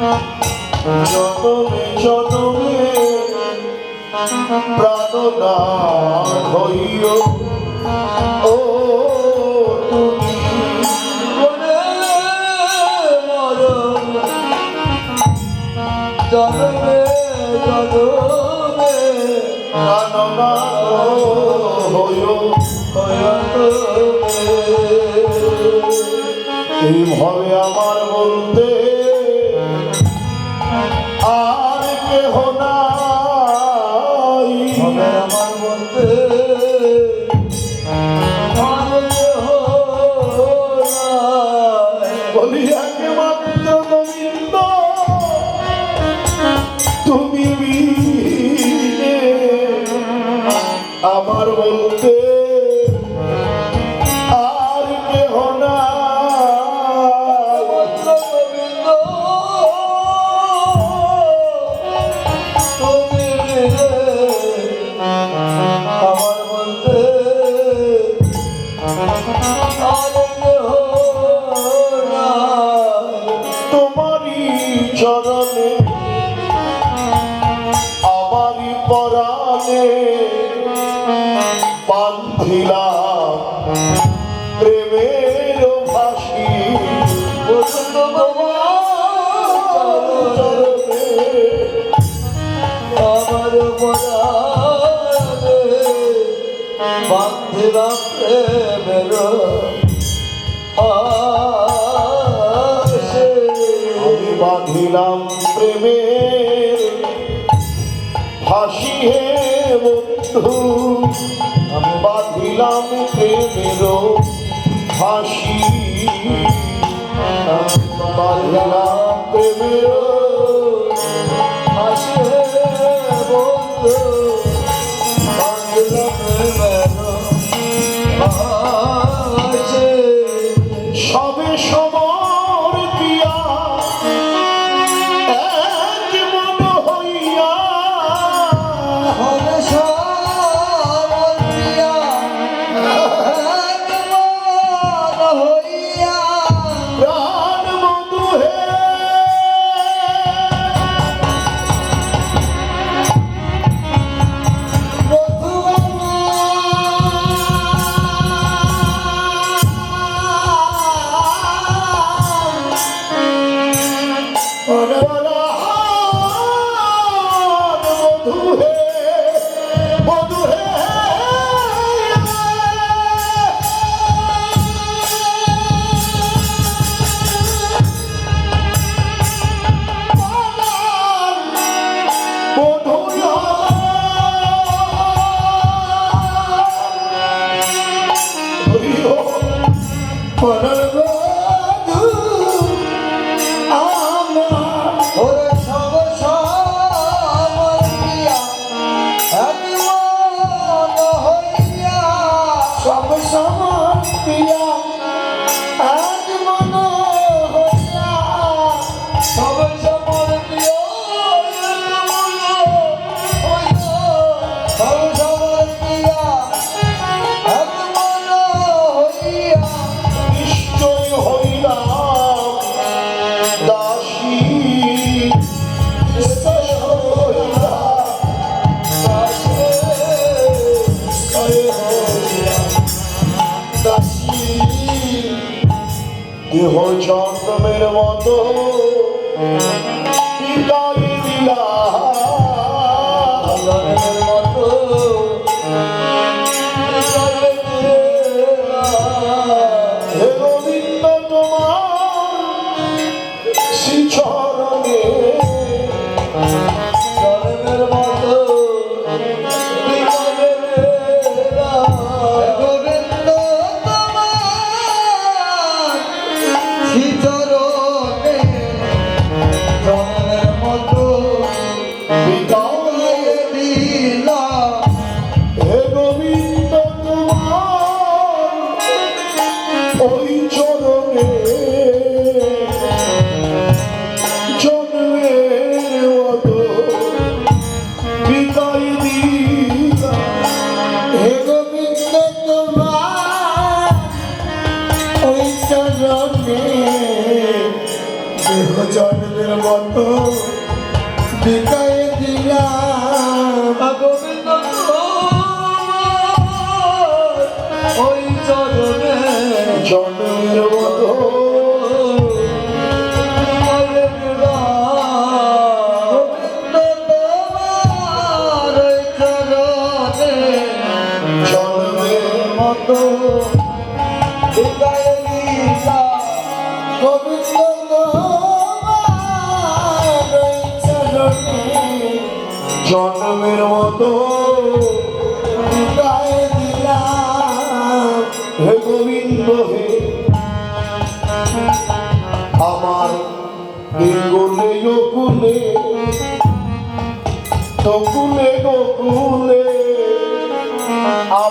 যতমে যতমে প্রাতদান হইও। আমার বলতে বাঁধিলাম প্রেমের ফাঁসি হে বন্ধু আমি বাঁধিলাম প্রেমের ফাঁসি বাঁধিলাম প্রেমের ফাঁসি হে বন্ধু।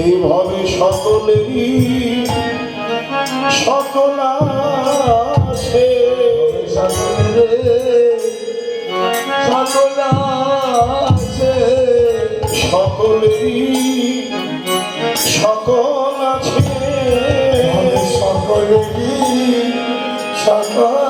এইভাবে সকলেরই সকল আসে। সকল আছে সকলেরই সকল আছে। সকলেরই সকল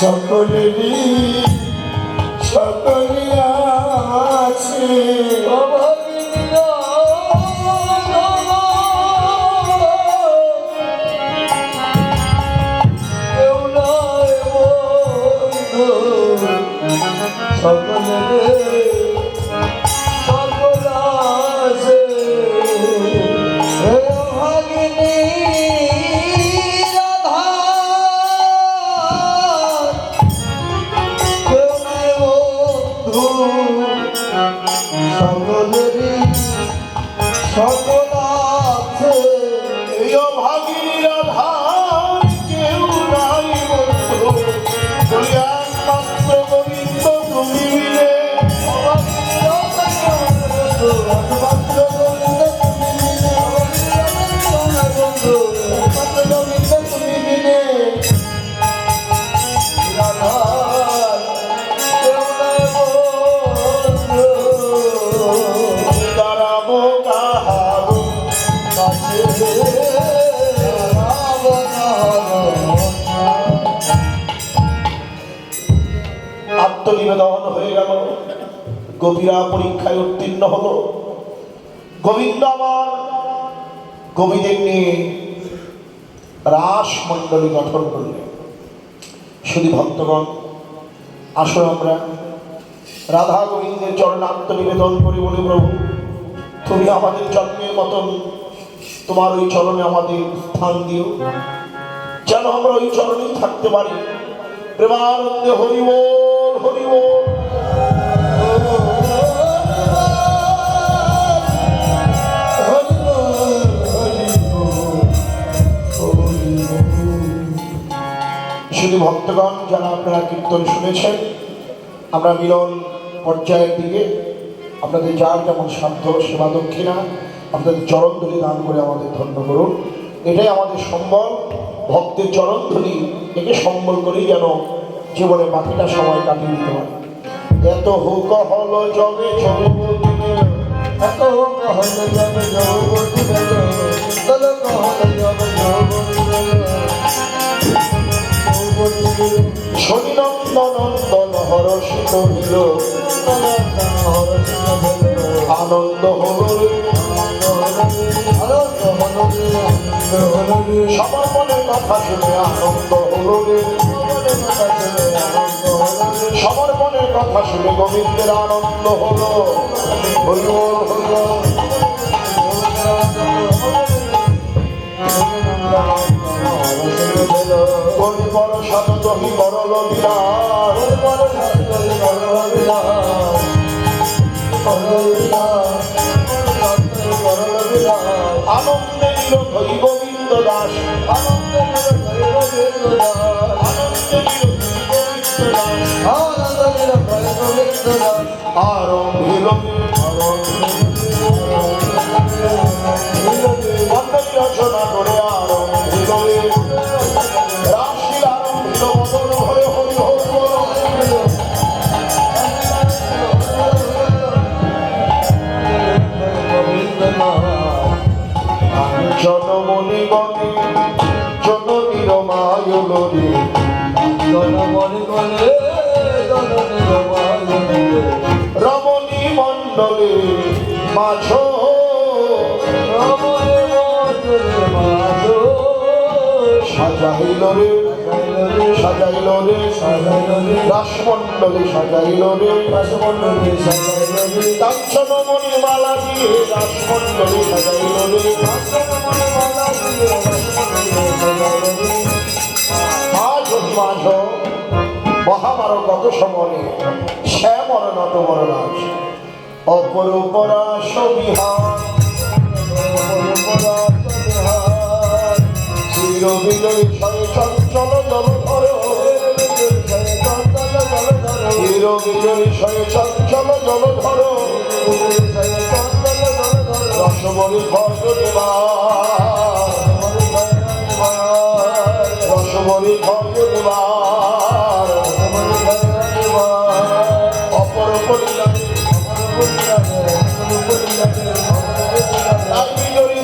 সকলেরই গোপীরা পরীক্ষায় উত্তীর্ণ হলো। গোবিন্দ আমার কবিদের নিয়ে রাস মণ্ডলী গঠন করলেন। শুধু ভক্তগণ, আসো আমরা। রাধা গোবিন্দের চরণাত্ম নিবেদন করি বলে প্রভু, তুমি আমাদের জন্মের মতন তোমার ওই চরণে আমাদের স্থান দিও। যেন আমরা ওই চরণেই থাকতে পারি। প্রেমানন্দে হরিব। ভক্তগণ যারা আপনারা কীর্তন শুনেছেন, আমরা মিলন পর্যায়ের দিকে, আপনাদের যার যেমন সাধ্য, সেবা দক্ষিণা, আপনাদের চরণধুলি দান করে আমাদের ধন্য করুন। এটাই আমাদের সম্বল, ভক্তের চরণধুলি একে সম্বল করেই যেন জীবনে বাকিটা সময় কাটিয়ে দিতে পারে। এত হুক হল জবে এত বেলো শনিনন্দনন্দন হইল আনন্দ হল। সবার মনের কথা শুনে আনন্দ হল সবার গোবিন্দের আনন্দ হলো হইল হইল কোন বড় সাত তুমি বড় বিরাট আনন্দে নিল ধরি গোবিন্দ দাস, আনন্দে নিল ধরি গোবিন্দ দাস আরম্ভিল মন্ডলী রচনা করে সাজাইল রে সাজাইল রে রাসমণ্ডলে সাজাইল রে। কাঞ্চনমণি মালা দিয়ে রাসমণ্ডলে সাজাইল রে। মাঝ মাঝ মহাভারত সময়ে শ্যামর নত মররাজ অপরূপরা সবিহার চির বিজয় ছয় চঞ্চল জল ধর চির বিজয় ছয় চঞ্চল জল ধর রসমণি ভজ রসমণি ভজ অপর বিজয়ী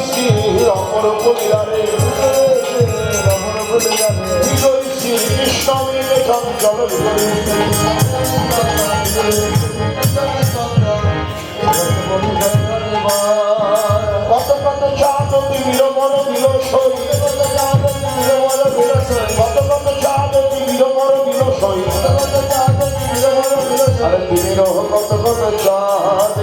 শ্রী কৃষ্ণ মিলে চঞ্চল কত কত চাঁদতি বিলমর বিল সই কত আরে বিরহ কত কত চাঁদে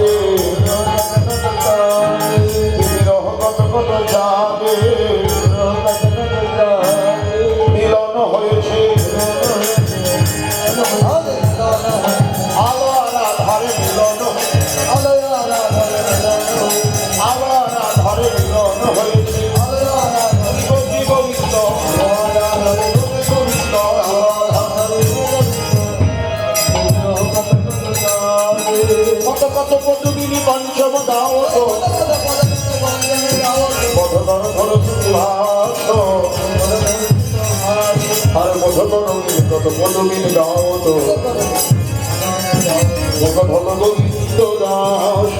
আর কত পদুবিনি দাও তো পথধর গোবিন্দ দাস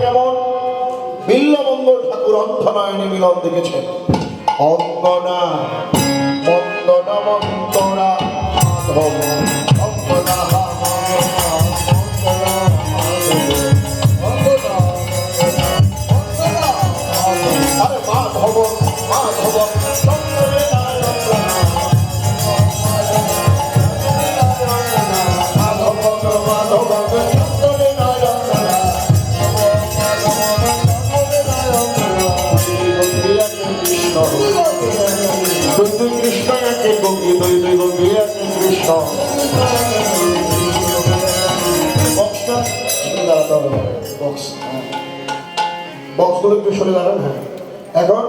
কেমন বিল্লমঙ্গল ঠাকুর অর্থনয়নে মিলন দেখেছেন অঙ্গনা মন্দনা মন্তরা মাধব বক্সগুলো একটু দাঁড়ান হ্যাঁ। এখন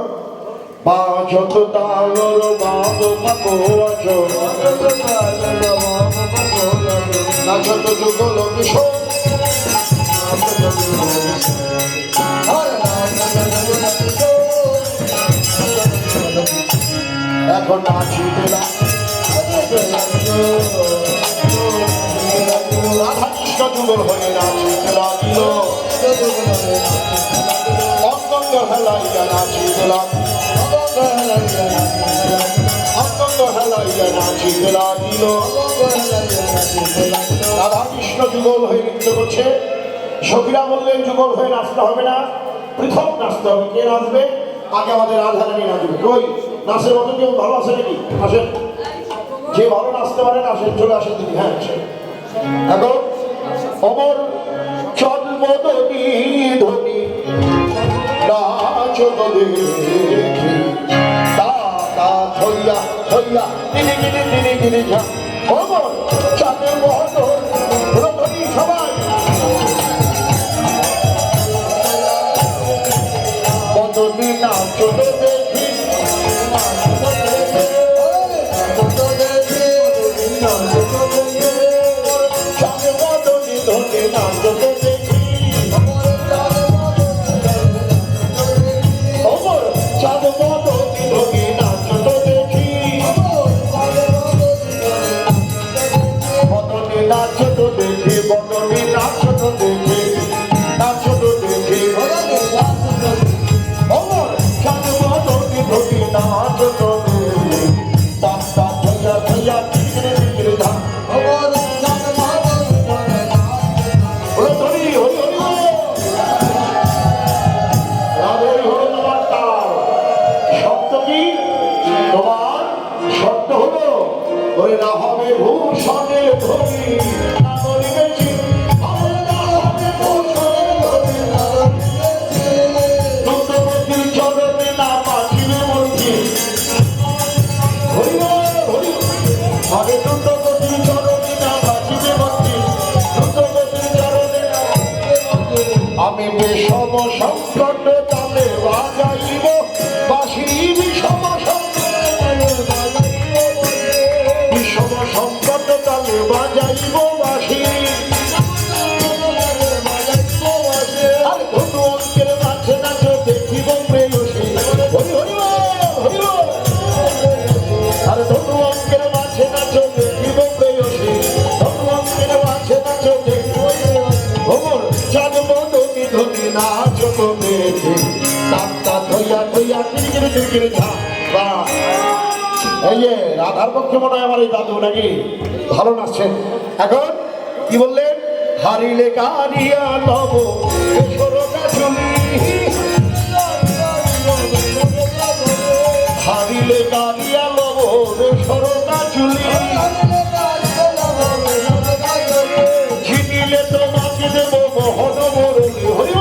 বাজত তালর বাব পাকো নাচত যুগল কিশোর এখন হয়ে নাচিতে হেলাইয়া রাধা কৃষ্ণ যুগল হয়ে নৃত্য করছে সখীরা বললেন যুগল হয়ে নাচতে হবে না পৃথক নাচতে হবে কে নাচবে আগে আমাদের রাধা রানী নাচবে কই নাচের মতো কেউ ভালো আছে নাকি আসেন যে ভালো নাচতে পারেন আসেন চলে আসেন দিদি হ্যাঁ এখন অমর চন্মদনী তা দাদা থইয়া থইয়া দিনে দিনে দিনে দিনে যা পক্ষে মনে হয় আমার এই দাদু নাকি ভালো নাচছে এখন কি বললেন? হারিলে কারিয়া সরকা চুলি হারিলে কারিয়া সরকা দেব মোহন মরণি হরি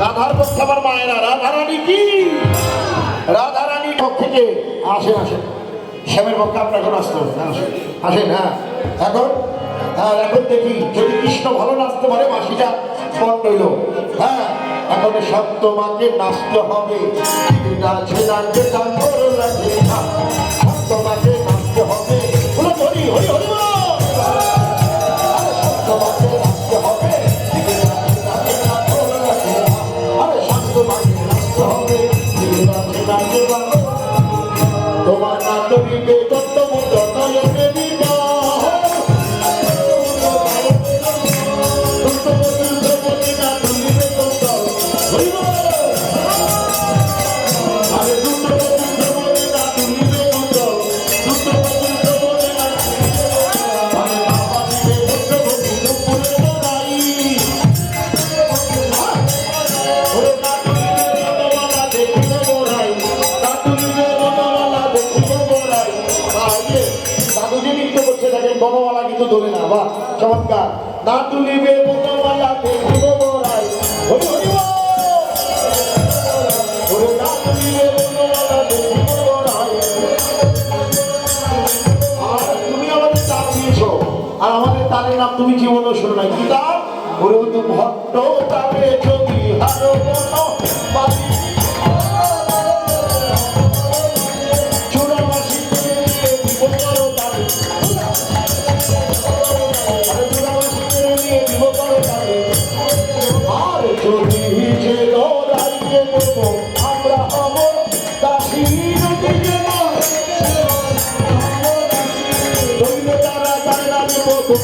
রাধার পক্ষে আমার মায়েরা রাধারানী কি রাধারানী পক্ষ থেকে আসে আসে শ্যামের পক্ষে আপনার এখন আসতে আসেন হ্যাঁ এখন হ্যাঁ এখন দেখি যদি কৃষ্ণ ভালো নাচতে পারে মাসিটা পণ রইল হ্যাঁ এখন সব তোমাকে নাচতে হবে নাচে নাচে তার লাগে না। সব কিন্তু ধরে না বা চমৎকার না তুলিবে তুমি আমাদের তাল দিয়েছ। আর আমাদের তালের নাম তুমি জীবনও শোনো না কি তাল? ওরে ভট্ট তালে যদি হারো।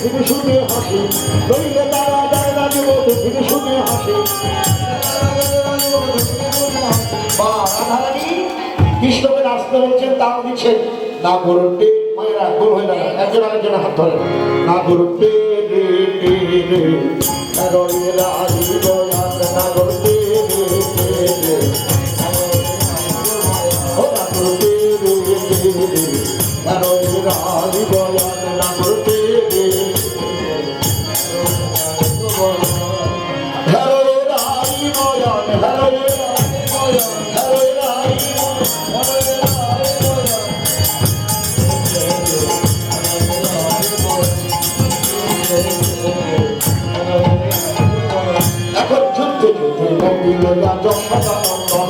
দক্ষিণে শুনে হাসি। নইলে তারা যায় না যুবক দক্ষিণে শুনে হাসি। কৃষ্ণকে নাচতে বলছেন দাম দিচ্ছেন। না করতে মায়েরা গোল হয়ে দাঁড়ায় একজন আরেকজন হাত ধরে না পে রে রে। রে যুদ্ধে নন্দিল যশোদানন্দন আরে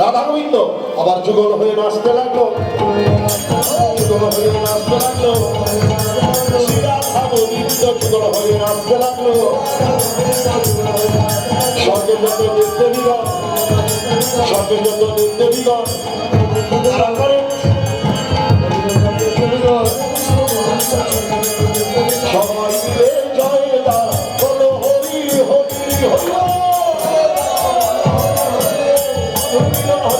রাধা গোবিন্দ, আবার যুগল হয়ে নাচতে লাগল। যুগল হয়ে নাচতে লাগল। শ্রী রাধা গোবিন্দ যুগল হয়ে নাচতে লাগল। স্বর্গের যত দেবদেবীগণ স্বর্গের যত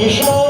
你说